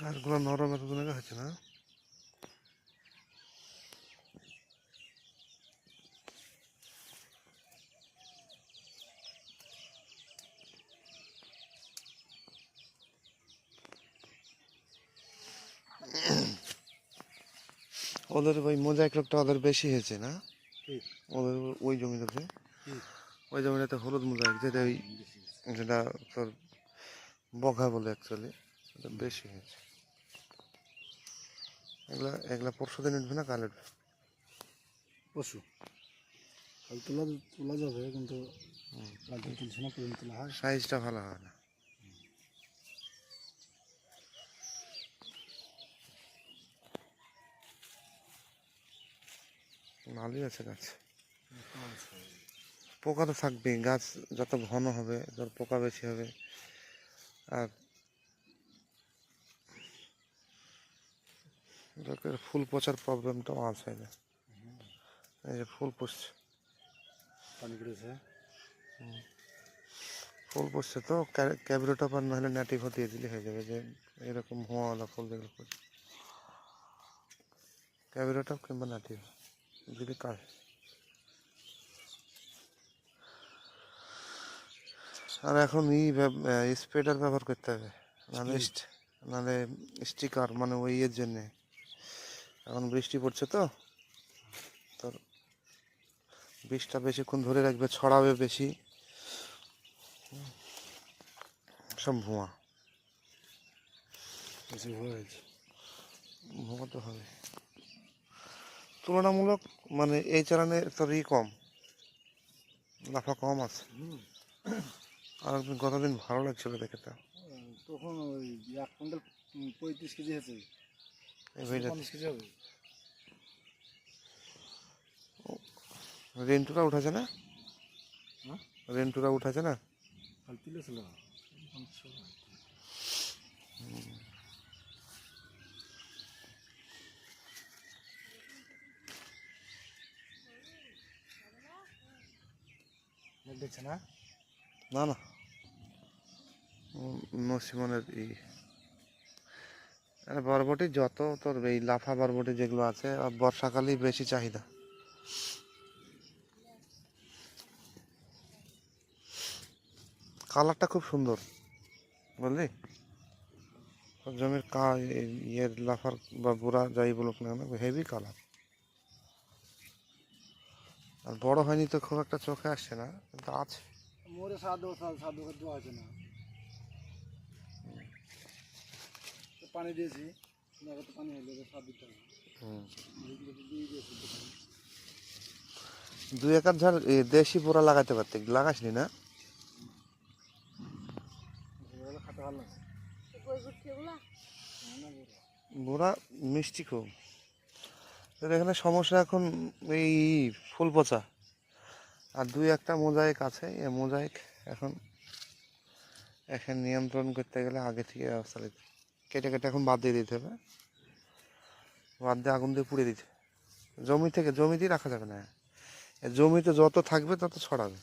গাছগুলো নরম এতদিন আগে হয়েছে না? ওদের ওই মোজাইক রোগটা ওদের বেশি হয়েছে না? ওদের ওই জমিটাতে? ওই জমিটাতে হলুদ মোজাইক যেটা ওই যেটা তোর বঘা বলে অ্যাকচুয়ালি এটা বেশি হয়েছে। এগুলা এগুলা পরশু দিন উঠবে না কাল উঠবে? পশু কাল তোলা তোলা যাবে কিন্তু কালকে তুলছে না পর্যন্ত তোলা হয়। সাইজটা ভালো হয় না। ভালোই আছে গাছ। পোকা তো থাকবেই গাছ যত ঘন হবে যত পোকা বেশি হবে আর ফুল পচার প্রবলেমটাও আছে না এই যে ফুল পচছে। পানি ফুল পচছে তো ক্যাবরেটপ আর নাহলে ন্যাটিভও দিয়ে দিলে হয়ে যাবে যে এরকম হোয়াওয়ালা ফুল যেগুলো পড়ছে ক্যাবরেটপ কিংবা ন্যাটিভ দিলে কাজ আর এখন ই স্প্রেডার ব্যবহার করতে হবে। নাহলে নাহলে স্টিকার মানে ওই ইয়ের জন্যে। এখন বৃষ্টি পড়ছে তো। তোর বৃষ্টিটা বেশিক্ষণ ধরে রাখবে ছড়াবে বেশি। সব ভুয়া ভুয়া তো হবে। তুলনামূলক মানে এই চালানে তোর ই কম। লাফা কম আছে। আর গতদিন ভালো লাগছিল দেখে তা? তখন ওই এক কুইন্টাল পঁয়ত্রিশ কেজি হয়েছে। পঞ্চাশ কেজি হবে। রেন্টুরা উঠেছে না? হ্যাঁ? রেন্টুরা উঠেছে না? ছিল। দেখছে না? না না। নসিমনের ই। বরবটি যত তোর এই লাফা বরবটি যেগুলো আছে বর্ষাকালেই বেশি চাহিদা। কালারটা খুব সুন্দর, বুঝলি? জমির কা, ইয়ের লাফার বা বুড়া যাই বলুক না কেন হেভি কালার আর বড় হয়নি তো খুব একটা চোখে আসছে না, কিন্তু আছে মোরে সাধু সাধু খাদ্য আছে না তো পানি দিয়েছি নগদ পানি হলো সার দিতে হবে। দুই একার ঝাড় এ, দেশি পোড়া লাগাতে পারতে লাগাসনি না? বুড়া মিষ্টি খুব। এখানে সমস্যা এখন এই ফুল পচা। আর দুই একটা মোজাইক আছে এই মোজাইক এখন এখন নিয়ন্ত্রণ করতে গেলে আগে থেকে ব্যবস্থা নিতে। কেটে কেটে এখন বাদ দিয়ে দিতে হবে। বাদ দিয়ে আগুন দিয়ে পুড়ে দিতে। হবে। জমি থেকে জমিতেই রাখা যাবে না। জমিতে যত থাকবে তত ছড়াবে।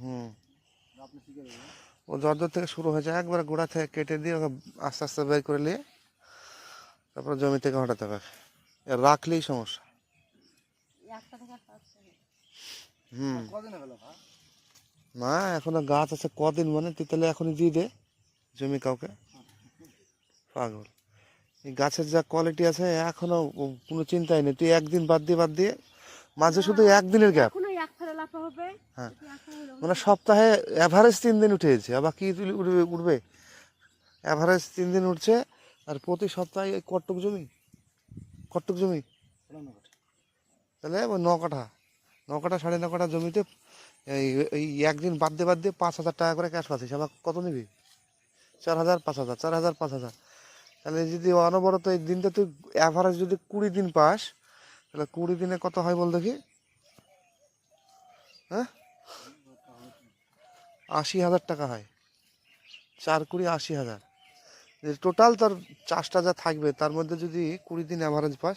হুম। ও জর্জর থেকে শুরু হয়েছে একবার গোড়া থেকে কেটে দিয়ে ওকে আস্তে আস্তে বের করে নিয়ে তারপর জমি থেকে হটাতে হবে। রাখলেই সমস্যা। হুম। কদিন হলো ভাই না এখনও গাছ আছে কদিন মানে তুই তাহলে এখনই দিয়ে দে। জমি কাউকে? পাগল। এই গাছের যা কোয়ালিটি আছে এখনও কোনো চিন্তাই নেই। তুই একদিন বাদ দিয়ে বাদ দিয়ে মাঝে শুধু একদিনের গ্যাপ হ্যাঁ। মানে সপ্তাহে অ্যাভারেজ তিন দিন উঠে গেছে। আবার কি তুই উঠবে উঠবে? অ্যাভারেজ তিন দিন উঠছে আর প্রতি সপ্তাহে কটুক জমি? কটুক জমি? তাহলে ওই ন কাঠা। ন কাঠা সাড়ে ন কাঠা জমিতে এই এই একদিন বাদ দিয়ে বাদ দিয়ে পাঁচ হাজার টাকা করে ক্যাশ পাচ্ছিস। আবার কত নিবি? চার হাজার, পাঁচ হাজার, চার হাজার, পাঁচ হাজার। তাহলে যদি অনবরত এই দিনটা তুই অ্যাভারেজ যদি কুড়ি দিন পাস, তাহলে কুড়ি দিনে কত হয় বল দেখি? হ্যাঁ? আশি হাজার টাকা হয়। চার কুড়ি, আশি হাজার। টোটাল তার চাষটা যা থাকবে, তার মধ্যে যদি কুড়ি দিন অ্যাভারেজ পাস,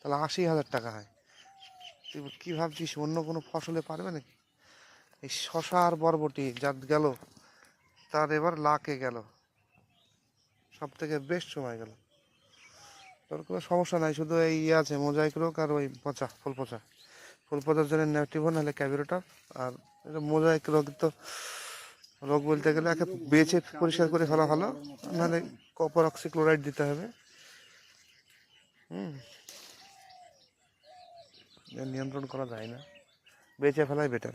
তাহলে আশি হাজার টাকা হয়। তুই কী ভাবছিস, অন্য কোনো ফসলে পারবে নাকি? এই শশা আর বরবটি, যার গেল তার এবার লাকে গেল। সব থেকে বেস্ট সময় গেল। তোর কোনো সমস্যা নাই, শুধু এই ইয়ে আছে, মোজাইক রোগ আর ওই পচা, ফুল পচা। ফুল পচার জন্য নেগেটিভ নাহলে ক্যাবিরোটার আর এটা মোজাইক রোগ তো রোগ বলতে গেলে একে বেছে পরিষ্কার করে ফেলা ভালো, নাহলে কপার অক্সিক্লোরাইড দিতে হবে। হুম। নিয়ন্ত্রণ করা যায় না। বেঁচে ফেলাই বেটার